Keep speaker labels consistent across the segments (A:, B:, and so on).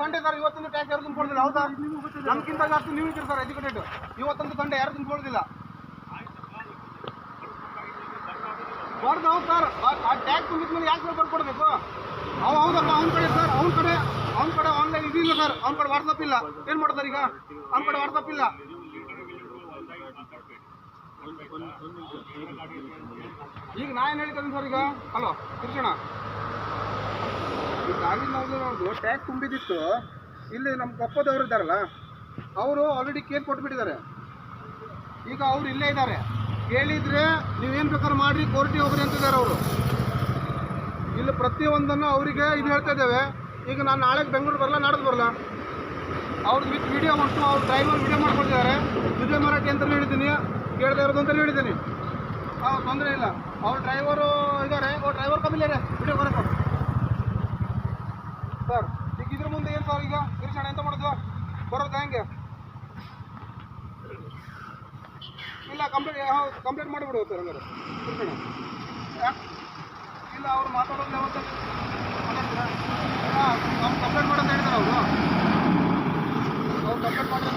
A: Sunday sir, ಇವತ್ತೊಂದು tax ಯಾರು ತುಂಬಿಕೊಡೋದಿಲ್ಲ ಹೌದಾ? ನಮ್ಗಿಂತ ಜಾಸ್ತಿ ನೀವು ಇದ್ದೀರಿ ಸರ್ ಎಜುಕೇಟೆಡ್ ಇವತ್ತೊಂದು ಸಂಡೆ ಯಾರು ತುಂಬಿಕೊಳ್ಳೋದಿಲ್ಲ ಬರ್ದು ಹೌದು ಸರ್, ಆ ಟ್ಯಾಕ್ಸ್ ತುಂಬಿದ್ಮೇಲೆ ಯಾಕೆ ಸರ್ ಬರ್ಕೊಡ್ಬೇಕು? ಅವ ಹೌದಪ್ಪ, ಅವ್ನ ಕಡೆ ಸರ್, ಅವ್ನ ಕಡೆ ಅವ್ನ ಕಡೆ ಆನ್ಲೈನ್ ಇದಿಲ್ಲ ಸರ್, ಅವ್ನ ಕಡೆ ವಾಟ್ಸಪ್ ಇಲ್ಲ. ಏನು ಮಾಡ್ತಾರೆ ಈಗ? ಅವ್ನ ಕಡೆ ವಾಟ್ಸಪ್ ಇಲ್ಲ. ಈಗ ನಾ ಏನು ಹೇಳ್ತೀನಿ ಸರ್ ಈಗ? ಹಲೋ ಕೃಷ್ಣ ನಾವು ಟ್ಯಾಕ್ಸ್ ತುಂಬಿದಿತ್ತು? ಇಲ್ಲಿ ನಮ್ಮ ಕೊಪ್ಪದವರು ಇದ್ದಾರಲ್ಲ, ಅವರು ಆಲ್ರೆಡಿ ಕೇರ್ ಕೊಟ್ಬಿಟ್ಟಿದ್ದಾರೆ. ಈಗ ಅವ್ರು ಇಲ್ಲೇ ಇದ್ದಾರೆ. ಕೇಳಿದ್ರೆ ನೀವೇನು ಬೇಕಾದ್ರೂ ಮಾಡ್ರಿ, ಕೋರ್ಟಿಗೆ ಹೋಗ್ರಿ ಅಂತಿದ್ದಾರೆ ಅವರು. ಇಲ್ಲಿ ಪ್ರತಿಯೊಂದನ್ನು ಅವರಿಗೆ ಇದು ಹೇಳ್ತಾ ಇದ್ದೇವೆ. ಈಗ ನಾನು ನಾಳೆ ಬೆಂಗಳೂರು ಬರಲ್ಲ ನಾಡ್ದು ಬರಲ್ಲ ಅವ್ರದ್ದು ವಿತ್ ವಿಡಿಯೋ ಮಾಡ್ತು ಅವ್ರ ಡ್ರೈವರ್ ವಿಡಿಯೋ ಮಾಡ್ಕೊಳ್ತಿದ್ದಾರೆ. ವಿಜಯ್ ಮರಾಠಿ ಅಂತಲೂ ಹೇಳಿದ್ದೀನಿ ಕೇಳದೆ ಇರೋದು ಅಂತಲೂ ಹೇಳಿದ್ದೀನಿ. ಹಾಂ, ತೊಂದರೆ ಇಲ್ಲ. ಅವ್ರ ಡ್ರೈವರು ಇದ್ದಾರೆ ಅವ್ರ ಡ್ರೈವರ್ ಕಮ್ಮಿಲ್ಲ ವಿಡಿಯೋ ಬರಕ್ಕೆ ಸರ್ ಈಗ ಇದ್ರ ಮುಂದೆ ಏನು ಸರ್ ಈಗ? ಗಿರಿಶಾಣ ಎಂತ ಮಾಡೋದು? ಬರೋದು ಹೆಂಗೆ? ಇಲ್ಲ ಕಂಪ್ಲೇಂಟ್ ಕಂಪ್ಲೇಂಟ್ ಮಾಡಿಬಿಡುವ ಸರ್ ಹಂಗಾರೆ. ಇಲ್ಲ, ಅವ್ರು ಮಾತಾಡೋದು ಯಾವತ್ತ ಹಾಂ ಅವ್ರು ಕಂಪ್ಲೇಂಟ್ ಮಾಡೋದು ಹೇಳ್ತಾರೆ ಅವರು. ಅವ್ರು ಕಂಪ್ಲೇಂಟ್ ಮಾಡಿದ್ರೆ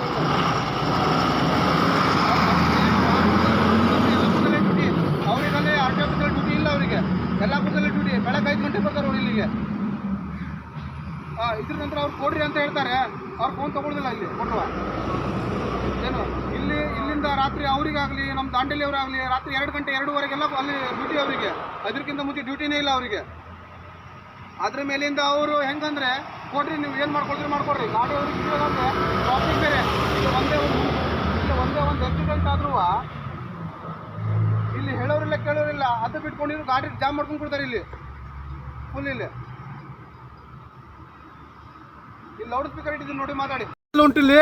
A: ಅವರಿಗಲ್ಲಿ ಆರ್ ಟಿ ಡ್ಯೂಟಿ ಇಲ್ಲ ಅವರಿಗೆ. ಎಲ್ಲ ಬುದ್ಧಲ್ಲಿ ಡ್ಯೂಟಿ. ಬೆಳಗ್ಗೆ ಐದು ಗಂಟೆ ಬರ್ತಾರೆ ಅವ್ರು ಇಲ್ಲಿಗೆ. ಇದ್ರ ನಂತರ ಅವ್ರು ಕೊಡ್ರಿ ಅಂತ ಹೇಳ್ತಾರೆ. ಅವ್ರು ಫೋನ್ ತಗೊಳ್ಳೋದಿಲ್ಲ ಇಲ್ಲಿ ಕೊಡುವ ಏನು, ಇಲ್ಲಿ, ಇಲ್ಲಿಂದ ರಾತ್ರಿ ಅವರಿಗಾಗಲಿ ನಮ್ಮ ದಾಂಡೇಲಿ ಅವರಾಗಲಿ ರಾತ್ರಿ ಎರಡು ಗಂಟೆ, ಎರಡೂವರೆಗೆಲ್ಲ ಅಲ್ಲಿ ಡ್ಯೂಟಿ ಅವರಿಗೆ. ಅದಕ್ಕಿಂತ ಮುಂಚೆ ಡ್ಯೂಟಿನೇ ಇಲ್ಲ ಅವರಿಗೆ. ಅದ್ರ ಮೇಲಿಂದ ಅವರು ಹೆಂಗಂದ್ರೆ, ಕೊಡ್ರಿ, ನೀವು ಏನು ಮಾಡ್ಕೊಳ್ರಿ ಮಾಡ್ಕೊಡ್ರಿ. ಗಾಡಿ ಅವ್ರಿಗೆ ಟ್ರಾಫಿಕ್ ಬೇರೆ. ಇಲ್ಲಿ ಒಂದೇ ಒಂದು ಇಲ್ಲಿ ಒಂದೇ ಒಂದು ಆಕ್ಸಿಡೆಂಟ್ ಆದ್ರೂ ಇಲ್ಲಿ ಹೇಳೋರಿಲ್ಲ ಕೇಳೋರಿಲ್ಲ. ಅದು ಬಿಟ್ಕೊಂಡಿರು ಗಾಡಿ ಜಾಮ್ ಮಾಡ್ಕೊಂಡು ಕೊಡ್ತಾರೆ ಇಲ್ಲಿ. ಫುಲ್ ಇಲ್ಲಿ. ಲೌಡ್ ಸ್ಪೀಕರ್ ಇಟ್ಟಿದ್ದೀನಿ ನೋಡಿ ಮಾತಾಡಿ. ಉಂಟಿಲ್ಲಿ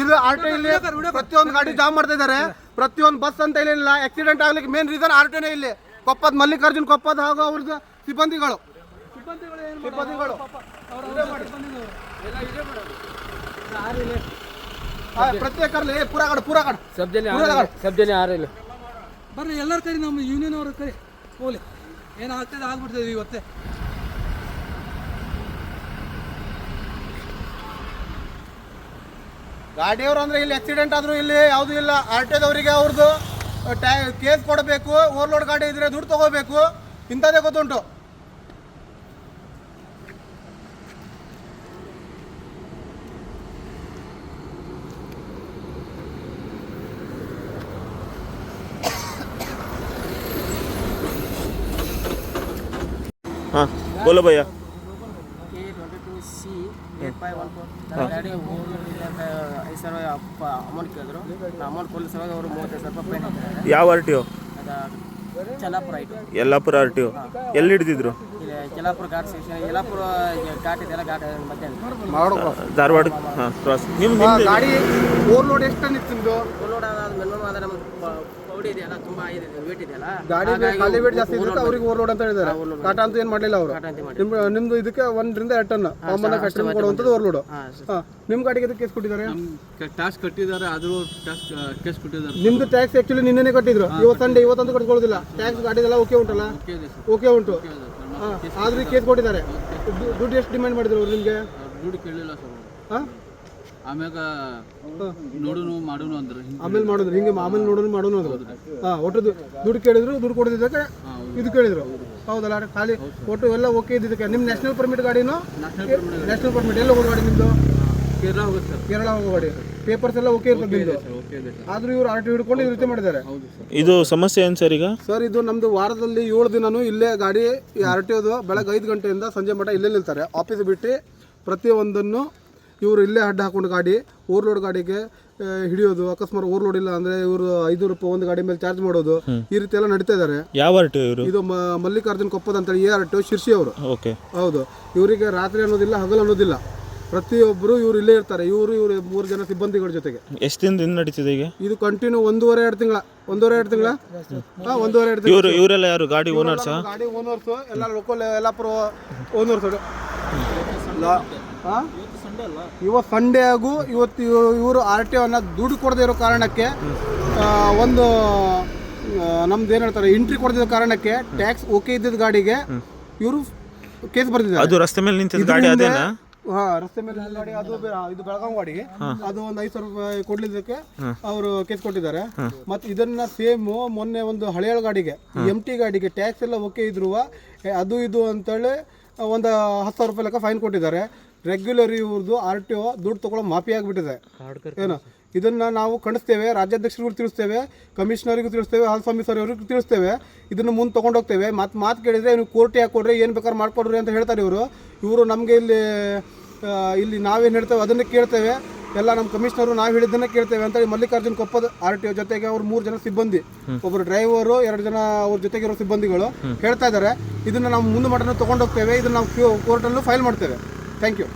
A: ಇದು ಆರ್ಟೋ ಇಲ್ಲಿ ಪ್ರತಿಯೊಂದು ಗಾಡಿ ಜಾಮ್ ಮಾಡ್ತಾ ಇದ್ದಾರೆ ಪ್ರತಿಯೊಂದು ಬಸ್ ಅಂತ ಇಲ್ಲ ಆಕ್ಸಿಡೆಂಟ್ ಆಗ್ಲಿಕ್ಕೆ ಮೇನ್ ರೀಸನ್ ಆರ್ಟೋನೇ ಇಲ್ಲಿ. ಕೊಪ್ಪದ ಮಲ್ಲಿಕಾರ್ಜುನ್ ಕೊಪ್ಪದ ಹಾಗೂ ಅವ್ರದ್ದು ಸಿಬ್ಬಂದಿಗಳು. ಸಿಬ್ಬಂದಿಗಳು ಪ್ರತ್ಯೇಕ ಪೂರಾ ಕಡೆ ಪೂರಾ ಕಡೆ.
B: ಸಬ್ಜನೆ ಸಬ್ಜನೆ ಆರಿಲ್ಲ.
C: ಬರ್ರಿ ಎಲ್ಲರ ಕೈ ನಮ್ಮ ಯೂನಿಯನ್ ಅವ್ರ ಕಡೆ. ಹೋಗ್ಲಿ. ಏನು ಆಗ್ತದೆ ಆಗ್ಬಿಡ್ತದೆ ಇವತ್ತೇ.
A: ಗಾಡಿಯವರು ಅಂದ್ರೆ ಇಲ್ಲಿ ಆಕ್ಸಿಡೆಂಟ್ ಆದ್ರೂ ಇಲ್ಲಿ ಯಾವುದು ಇಲ್ಲ ಆರ್ ಟಿ ಅವರಿಗೆ ಅವ್ರದ್ದು ಕೇಸ್ ಕೊಡಬೇಕು ಓವರ್ಲೋಡ್ ಗಾಡಿ ಇದ್ರೆ ದುಡ್ಡು ತಗೋಬೇಕು ಇಂಥದ್ದೇ ಗೊತ್ತುಂಟು
D: हाँ बोलो भैया
B: ಐದು ಸಾವಿರ ಅಪ್ಪ ಅಮೌಂಟ್ ಕೇಳಿದ್ರು. ಅಮೌಂಟ್ ಅವರು ಮೂವತ್ತೈದು ಸಾವಿರ ರೂಪಾಯಿ
D: ಯಾವ
B: R
D: T Yellapur R T ಎಲ್ಲಿ ಹಿಡಿದಿದ್ರು?
B: ಘಾಟ್ ಯಲ್ಲಾಪುರ
D: ಧಾರವಾಡ ಹಾಂ ಕ್ರಾಸ್ ನಿಮ್ಮ
A: ಗಾಡಿ ಓವರ್ಲೋಡ್ ಎಷ್ಟು ನಿಮ್ದು?
B: ಓವರ್ಲೋಡ್ ಆದ ಮಿನಿಮಮ್ ಆದರೆ ನಮಗೆ ಇದೆಯಲ್ಲ ತುಂಬಾ ಇದೆ ವೇಟ್ ಇದೆಯಲ್ಲ?
A: ಗಾಡಿ ಖಾಲಿ ವೇಟ್ ಜಾಸ್ತಿ ಇರುತ್ತೆ ಅವ್ರಿಗೆ ಓವರ್ಲೋಡ್ ಅಂತ ಹೇಳಿದ್ದಾರೆ. ಟಾಟಾ ಅಂತ ಏನು ಮಾಡಲಿಲ್ಲ ಅವರು.
B: ಘಾಟ್ ಅಂತ ಮಾಡಿ
A: ನಿಮ್ ನಿಮ್ದು ಇದಕ್ಕೆ ಒಂದರಿಂದ ಎರಡು ಟನ್. ಕಾಮನ್ ಕಸ್ಟಮರ್ ಕೊಡುವಂಥದ್ದು ಓವರ್ಲೋಡ್ ನಿಮ್ಮ ಗಾಡಿಗೆ ಅದಕ್ಕೆ ಕೇಸ್ ಕೊಟ್ಟಿದ್ದಾರೆ?
C: ಟ್ಯಾಕ್ಸ್ ಕಟ್ಟಿದ್ದಾರೆ ಆದರೂ ಟ್ಯಾಕ್ಸ್ ಕೇಸ್ ಕೊಟ್ಟಿದ್ದಾರೆ.
A: ನಿಮ್ದು ಟ್ಯಾಕ್ಸ್ ಆಕ್ಚುಲಿ ನಿನ್ನೆ ಕಟ್ಟಿದ್ರು. ಇವತ್ತು ಸಂಡೆ ಇವತ್ತಂತೂ ಕಟ್ಕೊಳ್ಳೋದಿಲ್ಲ. ಟ್ಯಾಕ್ಸ್ ಗಾಡಿದೆಲ್ಲ ಓಕೆ ಉಂಟಲ್ಲ? ಓಕೆ ಉಂಟು. ಆದ್ರೆ ಕೇಸ್ ಕೊಟ್ಟಿದ್ದಾರೆ. ದುಡ್ಡು ಎಷ್ಟು ಡಿಮ್ಯಾಂಡ್ ಮಾಡಿದ್ರು ಅವ್ರು ನಿಮಗೆ?
C: ದುಡ್ಡು ಕೇಳಿಲ್ಲ ಸರ್
A: ಹಾಂ?
C: ಆಮ್ಯಾಗ ನೋಡುನು ಮಾಡುನು ಅಂದ್ರೆ.
A: ಆಮೇಲೆ ಮಾಡೋದು ಹಿಂಗೆ ಆಮೇಲೆ ನೋಡುನು ಮಾಡೋನು ಅದು ಹಾಂ ಒಟ್ಟು ದುಡ್ಡು ಕೇಳಿದ್ರು ದುಡ್ಡು ಕೊಡೋದಿದ್ದಕ್ಕೆ ಇದು ಕೇಳಿದ್ರು. ಹೌದಲ್ಲ ಖಾಲಿ ಒಟ್ಟು ಎಲ್ಲ ಓಕೆ ಇದ್ದಿದ್ದಕ್ಕೆ. ನಿಮ್ಮ ನ್ಯಾಷನಲ್ ಪರ್ಮಿಟ್ ಗಾಡಿನೂ? ನ್ಯಾಷನಲ್ ಪರ್ಮಿಟ್ ಎಲ್ಲ ಹೋಗೋ ಗಾಡಿ ನಿಮ್ಮದು
C: ಕೇರಳ ಹೋಗುತ್ತೆ
A: ಕೇರಳ ಹೋಗೋ ಗಾಡಿ. ಪೇಪರ್ಸ್ ಎಲ್ಲ ಓಕೆ ಇರ್ತದೆ ನಿಮ್ಮದು
C: ಓಕೆ ಇದೆ ಸರ್.
A: ಆದ್ರೂ ಇವ್ರು ಆರ್ ಟಿ ಹಿಡ್ಕೊಂಡು ಈ ರೀತಿ ಮಾಡಿದ್ದಾರೆ.
D: ಇದು ಸಮಸ್ಯೆ ಏನು ಸರ್ ಈಗ?
A: ಸರ್ ಇದು ನಮ್ದು ವಾರದಲ್ಲಿ ಏಳು ದಿನನೂ ಇಲ್ಲೇ ಗಾಡಿ ಈ ಆರ್ ಟಿ ಬೆಳಗ್ಗೆ ಐದು ಗಂಟೆಯಿಂದ ಸಂಜೆ ಮಟ್ಟ ಇಲ್ಲೇ ನಿಲ್ತಾರೆ. ಆಫೀಸ್ ಬಿಟ್ಟು ಪ್ರತಿಯೊಂದನ್ನು ಇವರು ಇಲ್ಲೇ ಅಡ್ಡ ಹಾಕೊಂಡು ಗಾಡಿ ಓವರ್ಲೋಡ್ ಗಾಡಿಗೆ ಹಿಡಿಯೋದು ಅಕಸ್ಮಾತ್ ಓವರ್ಲೋಡ್ ಇಲ್ಲ ಅಂದ್ರೆ ಇವರು ಐದು ರೂಪಾಯಿ ಒಂದು ಗಾಡಿ ಮೇಲೆ ಚಾರ್ಜ್ ಮಾಡೋದು ಈ ರೀತಿ ಎಲ್ಲ ನಡೀತಾ ಇದ್ದಾರೆ
D: ಯಾವ ಆರ್ ಟಿ ಇವರು?
A: ಇದು ಮ- ಮಲ್ಲಿಕಾರ್ಜುನ್ ಕೊಪ್ಪದ ಅಂತೇಳಿ ಎ ಆರ್ ಟು ಶಿರ್ಸಿ ಅವರು.
D: ಓಕೆ.
A: ಹೌದು. ಇವರಿಗೆ ರಾತ್ರಿ ಅನ್ನೋದಿಲ್ಲ ಹಗಲು ಅನ್ನೋದಿಲ್ಲ. ಪ್ರತಿಯೊಬ್ಬರು ಇವರು ಇಲ್ಲೇ ಇರ್ತಾರೆ. ಇವರು ಇವರು ಮೂರು ಜನ ಸಿಬ್ಬಂದಿಗಳ ಜೊತೆಗೆ.
D: ಎಷ್ಟು ದಿನದಿಂದ ನಡೀತಿದೆ ಈಗ?
A: ಇದು ಕಂಟಿನ್ಯೂ ಒಂದೂವರೆ ಎರಡು ತಿಂಗಳ ಒಂದೂವರೆ ಎರಡು ತಿಂಗಳ? ಹಾಂ ಒಂದೂವರೆ ಎರಡು ತಿಂಗಳ.
D: ಇವರು ಇವರೆಲ್ಲ ಯಾರು? ಗಾಡಿ ಓನರ್ಸ್?
A: ಗಾಡಿ ಓನರ್ಸ್ ಎಲ್ಲ ಲೋಕಲ್ ಎಲ್ಲಾಪುರ ಓನರ್ಸ್ ಇವತ್ತು ಸಂಡೇ ಆಗು ಇವತ್ತು ಇವರು ಆರ್ ಟಿ ಒನ್ನ ದುಡ್ಡು ಕೊಡದೇ ಇರೋ ಕಾರಣಕ್ಕೆ ಆ, ಒಂದು ನಮ್ದು ಏನು ಹೇಳ್ತಾರೆ ಎಂಟ್ರಿ ಕೊಡದಿರೋ ಕಾರಣಕ್ಕೆ ಟ್ಯಾಕ್ಸ್ ಓಕೆ ಇದ್ದಿದ್ದ ಗಾಡಿಗೆ ಇವರು ಕೇಸ್ ಬರ್ತಿದ್ದಾರೆ
D: ಅದು ರಸ್ತೆ ಮೇಲೆ ನಿಂತಿದ್ದ ಗಾಡಿ ಅದೇನಾ?
A: ಹಾ ರಸ್ತೆ ಮೇಲೆ ನಿಂತ ಗಾಡಿ ಅದು ಬೆ- ಇದು ಬೆಳಗಾವಿ ಗಾಡಿ. ಅದು ಒಂದು ಐದು ಸಾವಿರ ರೂಪಾಯಿ ಕೊಡ್ಲಿದ್ದಕ್ಕೆ ಅವರು ಕೇಸ್ ಕೊಟ್ಟಿದ್ದಾರೆ. ಮತ್ತೆ ಇದನ್ನ ಸೇಮ್ ಮೊನ್ನೆ ಒಂದು ಹಳೆಯ ಗಾಡಿಗೆ ಎಂಟಿ ಟಿ ಗಾಡಿಗೆ ಟ್ಯಾಕ್ಸ್ ಎಲ್ಲ ಓಕೆ ಇದ್ರು ಅದು ಇದು ಅಂತೇಳಿ ಒಂದು ಹತ್ತು ಸಾವಿರ ರೂಪಾಯಿ ಲೆಕ್ಕ ಫೈನ್ ಕೊಟ್ಟಿದ್ದಾರೆ. ರೆಗ್ಯುಲರ್ ಇವ್ರದ್ದು ಆರ್ ಟಿ ಒ ದುಡ್ಡು ತೊಗೊಳ್ಳೋ ಮಾಫಿ ಆಗಿಬಿಟ್ಟಿದೆ. ಏನು? ಇದನ್ನು ನಾವು ಖಂಡಿಸ್ತೇವೆ ರಾಜ್ಯಾಧ್ಯಕ್ಷರಿಗೂ ತಿಳಿಸ್ತೇವೆ ಕಮಿಷನರಿಗೂ ತಿಳಿಸ್ತೇವೆ ಹಾಲಸ್ವಾಮಿ ಸರ್ ಅವರಿಗೂ ತಿಳಿಸ್ತೇವೆ. ಇದನ್ನು ಮುಂದೆ ತೊಗೊಂಡೋಗ್ತೇವೆ ಮತ್ತು ಮಾತು ಕೇಳಿದರೆ ನೀವು ಕೋರ್ಟ್ ಯಾಕೆ ಕೊಡ್ರಿ ಏನು ಬೇಕಾದ್ರೆ ಮಾಡ್ಕೊಡ್ರಿ ಅಂತ ಹೇಳ್ತಾರೆ ಇವರು. ಇವರು ನಮಗೆ ಇಲ್ಲಿ ಇಲ್ಲಿ ನಾವೇನು ಹೇಳ್ತೇವೆ ಅದನ್ನು ಕೇಳ್ತೇವೆ. ಎಲ್ಲ ನಮ್ಮ ಕಮಿಷನರು ನಾವು ಹೇಳಿದ್ದನ್ನ ಕೇಳ್ತೇವೆ ಅಂತ ಹೇಳಿ ಮಲ್ಲಿಕಾರ್ಜುನ್ ಕೊಪ್ಪದ ಆರ್ ಟಿ ಜೊತೆಗೆ ಅವ್ರು ಮೂರು ಜನ ಸಿಬ್ಬಂದಿ ಒಬ್ಬರು ಡ್ರೈವರು ಎರಡು ಜನ ಅವ್ರ ಜೊತೆಗಿರೋ ಸಿಬ್ಬಂದಿಗಳು ಹೇಳ್ತಾ ಇದ್ದಾರೆ. ಇದನ್ನ ನಾವು ಮುಂದೆ ಮಟ್ಟನ ತೊಗೊಂಡೋಗ್ತೇವೆ. ಇದನ್ನ ನಾವು ಕೋರ್ಟಲ್ಲೂ ಫೈಲ್ ಮಾಡ್ತೇವೆ. Thank you.